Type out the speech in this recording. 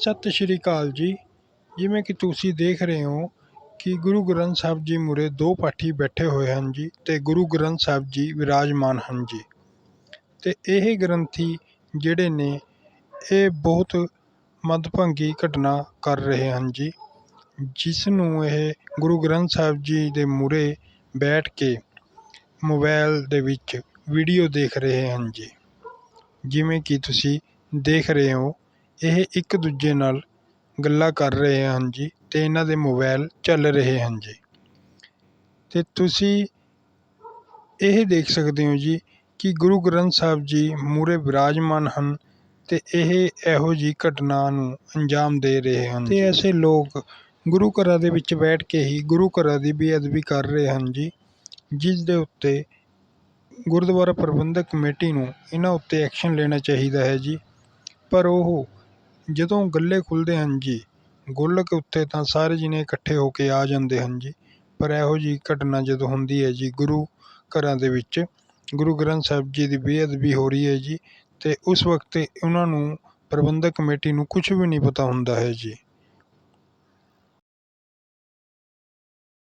ਸਤਿ ਸ਼੍ਰੀ ਅਕਾਲ ਜੀ। ਜਿਵੇਂ ਕਿ ਤੁਸੀਂ ਦੇਖ ਰਹੇ ਹੋ ਕਿ ਗੁਰੂ ਗ੍ਰੰਥ ਸਾਹਿਬ ਜੀ ਮੂਹਰੇ ਦੋ ਪਾਠੀ ਬੈਠੇ ਹੋਏ ਹਨ ਜੀ ਤੇ ਗੁਰੂ ਗ੍ਰੰਥ ਸਾਹਿਬ ਜੀ ਵਿਰਾਜਮਾਨ ਹਨ ਜੀ। ਤੇ ਇਹ ਗ੍ਰੰਥੀ ਜਿਹੜੇ ਨੇ, ਇਹ ਬਹੁਤ ਮੰਦਭਾਗੀ ਘਟਨਾ ਕਰ ਰਹੇ ਹਨ ਜੀ, ਜਿਸ ਨੂੰ ਇਹ ਗੁਰੂ ਗ੍ਰੰਥ ਸਾਹਿਬ ਜੀ ਦੇ ਮੂਹਰੇ ਬੈਠ ਕੇ ਮੋਬਾਈਲ ਦੇ ਵਿੱਚ ਵੀਡੀਓ ਦੇਖ ਰਹੇ ਹਨ ਜੀ। ਜਿਵੇਂ ਕਿ ਤੁਸੀਂ ਦੇਖ ਰਹੇ ਹੋ ਇਹ ਇੱਕ ਦੂਜੇ ਨਾਲ ਗੱਲਾਂ ਕਰ ਰਹੇ ਹਨ ਜੀ ਅਤੇ ਇਹਨਾਂ ਦੇ ਮੋਬਾਇਲ ਚੱਲ ਰਹੇ ਹਨ ਜੀ। ਅਤੇ ਤੁਸੀਂ ਇਹ ਦੇਖ ਸਕਦੇ ਹੋ ਜੀ ਕਿ ਗੁਰੂ ਗ੍ਰੰਥ ਸਾਹਿਬ ਜੀ ਮੂਹਰੇ ਵਿਰਾਜਮਾਨ ਹਨ ਅਤੇ ਇਹ ਇਹੋ ਜਿਹੀ ਘਟਨਾ ਨੂੰ ਅੰਜਾਮ ਦੇ ਰਹੇ ਹਨ ਅਤੇ ਐਸੇ ਲੋਕ ਗੁਰੂ ਘਰਾਂ ਦੇ ਵਿੱਚ ਬੈਠ ਕੇ ਹੀ ਗੁਰੂ ਘਰਾਂ ਦੀ ਬੇਅਦਬੀ ਕਰ ਰਹੇ ਹਨ ਜੀ, ਜਿਸ ਦੇ ਉੱਤੇ ਗੁਰਦੁਆਰਾ ਪ੍ਰਬੰਧਕ ਕਮੇਟੀ ਨੂੰ ਇਹਨਾਂ ਉੱਤੇ ਐਕਸ਼ਨ ਲੈਣਾ ਚਾਹੀਦਾ ਹੈ ਜੀ। ਪਰ ਉਹ ਜਦੋਂ ਗੱਲੇ ਖੁੱਲ੍ਹਦੇ ਹਨ ਜੀ, ਗੋਲਕ ਉੱਤੇ ਤਾਂ ਸਾਰੇ ਜਣੇ ਇਕੱਠੇ ਹੋ ਕੇ ਆ ਜਾਂਦੇ ਹਨ ਜੀ। ਪਰ ਇਹੋ ਜਿਹੀ ਘਟਨਾ ਜਦੋਂ ਹੁੰਦੀ ਹੈ ਜੀ ਗੁਰੂ ਘਰਾਂ ਦੇ ਵਿੱਚ, ਗੁਰੂ ਗ੍ਰੰਥ ਸਾਹਿਬ ਜੀ ਦੀ ਬੇਅਦਬੀ ਹੋ ਰਹੀ ਹੈ ਜੀ ਅਤੇ ਉਸ ਵਕਤ ਉਹਨਾਂ ਨੂੰ ਪ੍ਰਬੰਧਕ ਕਮੇਟੀ ਨੂੰ ਕੁਛ ਵੀ ਨਹੀਂ ਪਤਾ ਹੁੰਦਾ ਹੈ ਜੀ।